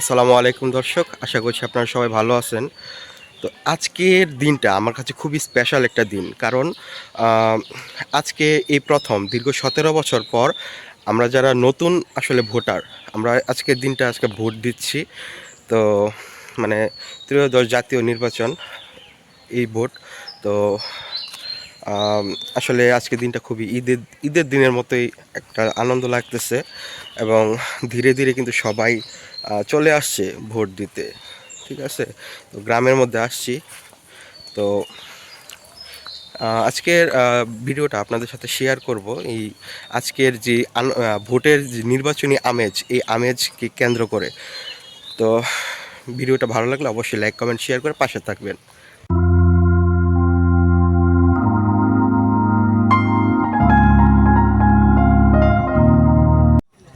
আসসালামু আলাইকুম দর্শক, আশা করছি আপনারা সবাই ভালো আছেন। তো আজকের দিনটা আমার কাছে খুবই স্পেশাল একটা দিন, কারণ আজকে এই প্রথম, দীর্ঘ সতেরো বছর পর আমরা যারা নতুন আসলে ভোটার, আমরা আজকের দিনটা আজকে ভোট দিচ্ছি। তো মানে ত্রয়োদশ জাতীয় নির্বাচন এই ভোট, তো আসলে আজকে দিনটা খুবই ঈদের ঈদের দিনের মতোই একটা আনন্দ লাগতেছে এবং ধীরে ধীরে কিন্তু সবাই চলে আসছে ভোট দিতে, ঠিক আছে? তো গ্রামের মধ্যে আসছি। তো আজকের ভিডিওটা আপনাদের সাথে শেয়ার করব। এই আজকের যে ভোটের যে নির্বাচনী আমেজ, এই আমেজকে কেন্দ্র করে। তো, ভিডিওটা ভালো লাগলে অবশ্যই লাইক কমেন্ট শেয়ার করে পাশে থাকবেন।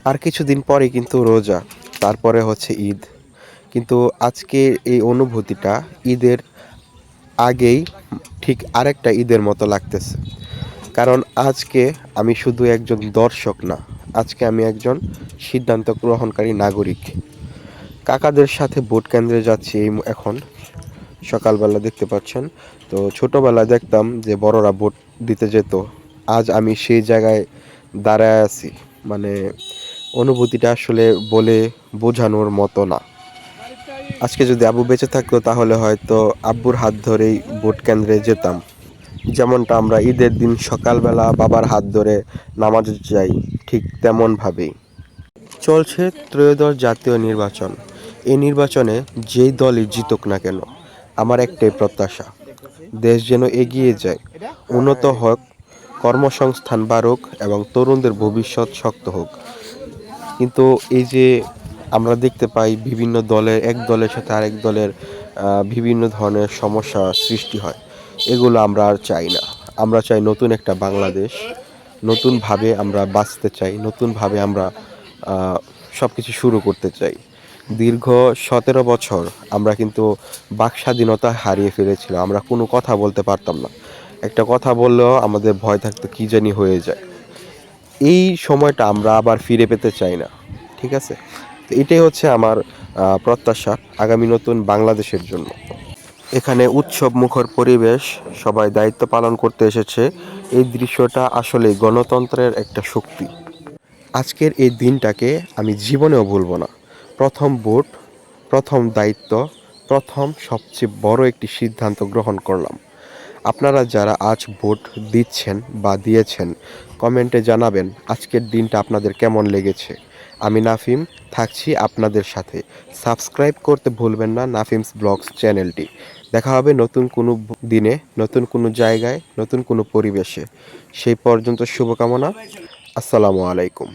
আর কিছুদিন পরে কিন্তু রোজা, তারপরে হচ্ছে ঈদ। কিন্তু আজকের এই অনুভূতিটা ঈদের আগেই ঠিক আরেকটা ঈদের মতো লাগতেছে। কারণ আজকে আমি শুধু একজন দর্শক না, আজকে আমি একজন সিদ্ধান্ত গ্রহণকারী নাগরিক। কাকাদের সাথে ভোট কেন্দ্রে যাচ্ছি এই এখন। সকালবেলা দেখতে পাচ্ছেন, তো ছোটবেলা দেখতাম যে বড়রা ভোট দিতে যেত। আজ আমি সেই জায়গায় দাঁড়ায় আছি মানে অনুভূতিটা আসলে বলে বোঝানোর মতো না। আজকে যদি আবু বেঁচে থাকতো, তাহলে হয়তো আব্বুর হাত ধরেই ভোট কেন্দ্রে যেতাম। যেমনটা আমরা ঈদের দিন সকালবেলা বাবার হাত ধরে নামাজে যাই, ঠিক তেমনভাবেই। চলছে ত্রয়োদশ জাতীয় নির্বাচন। এই নির্বাচনে যেই দলই জিতুক না কেন, আমার একটাই প্রত্যাশা, দেশ যেন এগিয়ে যায়। উন্নত হোক, কর্মসংস্থান বাড়ুক এবং তরুণদের ভবিষ্যৎ শক্ত হোক। কিন্তু এই যে আমরা দেখতে পাই বিভিন্ন দলের এক দলের সাথে আরেক দলের বিভিন্ন ধরনের সমস্যা সৃষ্টি হয়। এগুলো আমরা আর চাই না। আমরা চাই নতুন একটা বাংলাদেশ, নতুনভাবে আমরা বাঁচতে চাই, নতুনভাবে আমরা সব কিছু শুরু করতে চাই। দীর্ঘ সতেরো বছর আমরা কিন্তু বাক স্বাধীনতা হারিয়ে ফেলেছিলাম। আমরা কোনো কথা বলতে পারতাম না। একটা কথা বললেও আমাদের ভয় থাকতো কী জানি হয়ে যায়। এই সময়টা আমরা আবার ফিরে পেতে চাই না, ঠিক আছে? তো এটাই হচ্ছে আমার প্রত্যাশা আগামী নতুন বাংলাদেশের জন্য। এখানে উৎসব মুখর পরিবেশ সবাই দায়িত্ব পালন করতে এসেছে। এই দৃশ্যটা আসলে গণতন্ত্রের একটা শক্তি। আজকের এই দিনটাকে আমি জীবনেও ভুলবো না। প্রথম ভোট, প্রথম দায়িত্ব, প্রথম সবচেয়ে বড় একটি সিদ্ধান্ত গ্রহণ করলাম। আপনারা যারা আজ ভোট দিচ্ছেন বা দিয়েছেন, কমেন্টে জানাবেন আজকের দিনটা আপনাদের কেমন লেগেছে। আমি নাফিম, থাকছি আপনাদের সাথে। সাবস্ক্রাইব করতে ভুলবেন না নাফিমস ব্লগস চ্যানেলটি। দেখা হবে নতুন কোনো দিনে, নতুন কোনো জায়গায়, নতুন কোনো পরিবেশে। সেই পর্যন্ত শুভকামনা। আসসালামু আলাইকুম।